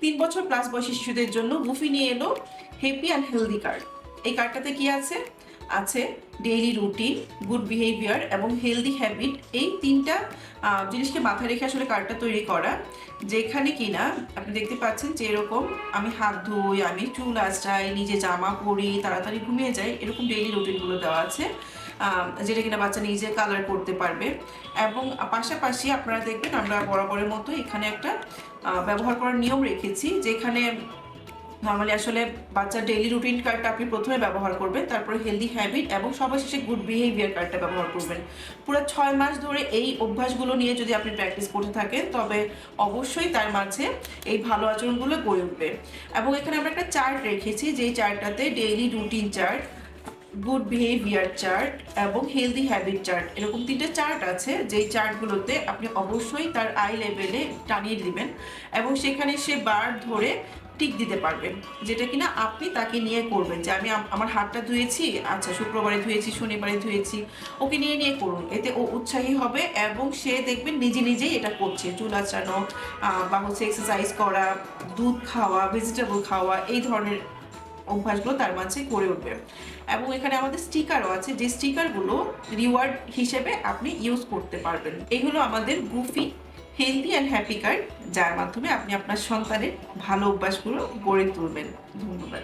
তিন বছর প্লাস বয়সী শিশুদের জন্য বুফি নিয়ে এলো হ্যাপি অ্যান্ড হেলদি কার্ড এই কার্ডটাতে কি আছে? আছে ডেইলি রুটিন গুড বিহেভিয়ার এবং হেলদি হ্যাবিট এই তিনটা জিনিসকে মাথায় রেখে আসলে কার্ডটা তৈরি করা। যেখানে কিনা আপনি দেখতে পাচ্ছেন যে এরকম আমি হাত ধুই, আমি চুল আঁচড়াই, নিজে জামা পরি, তাড়াতাড়ি ঘুমিয়ে যাই, এরকম ডেইলি রুটিনগুলো দেওয়া আছে। যেটা কিনা বাচ্চা নিজে কালার করতে পারবে। এবং পাশাপাশি আপনারা দেখবেন আমরা বরাবরের মতো এখানে একটা ব্যবহার করার নিয়ম রেখেছি, যেখানে নর্মালি আসলে বাচ্চার ডেইলি রুটিন কার্ডটা আপনি প্রথমে ব্যবহার করবেন, তারপরে হেলদি হ্যাবিট এবং সবার শেষে গুড বিহেভিয়ার কার্ডটা ব্যবহার করবেন। পুরো ছয় মাস ধরে এই অভ্যাসগুলো নিয়ে যদি আপনি প্র্যাকটিস করতে থাকেন, তবে অবশ্যই তার মাঝে এই ভালো আচরণগুলো গড়ে উঠবে। এবং এখানে আমরা একটা চার্ট রেখেছি, যেই চার্টটাতে daily routine chart good behaviour chart এবং হেলদি হ্যাবিট চার্ট এরকম তিনটে চার্ট আছে যেই চার্টগুলোতে আপনি অবশ্যই তার আই লেভেলে টানিয়ে দিবেন এবং সেখানে সে বার ধরে টিক দিতে পারবেন যেটা কিনা আপনি তাকে নিয়ে করবেন যে আমি আমার হাতটা ধুয়েছি আচ্ছা শুক্রবারে ধুয়েছি শনিবারে ধুয়েছি ওকে নিয়ে নিয়ে করুন এতে ও উৎসাহী হবে এবং সে দেখবেন নিজে নিজেই এটা করছে চুল আঁচড়ানো আহ, বা হচ্ছে এক্সারসাইজ করা দুধ খাওয়া ভেজিটেবল খাওয়া এই ধরনের অভ্যাসগুলো তার মাঝে করে উঠবে। এবং এখানে আমাদের স্টিকারও আছে, যে স্টিকারগুলো রিওয়ার্ড হিসেবে আপনি ইউজ করতে পারবেন। এগুলো আমাদের Goofy healthy and happy card যার মাধ্যমে আপনি আপনার সন্তানের ভালো অভ্যাসগুলো গড়ে তুলবেন। ধন্যবাদ।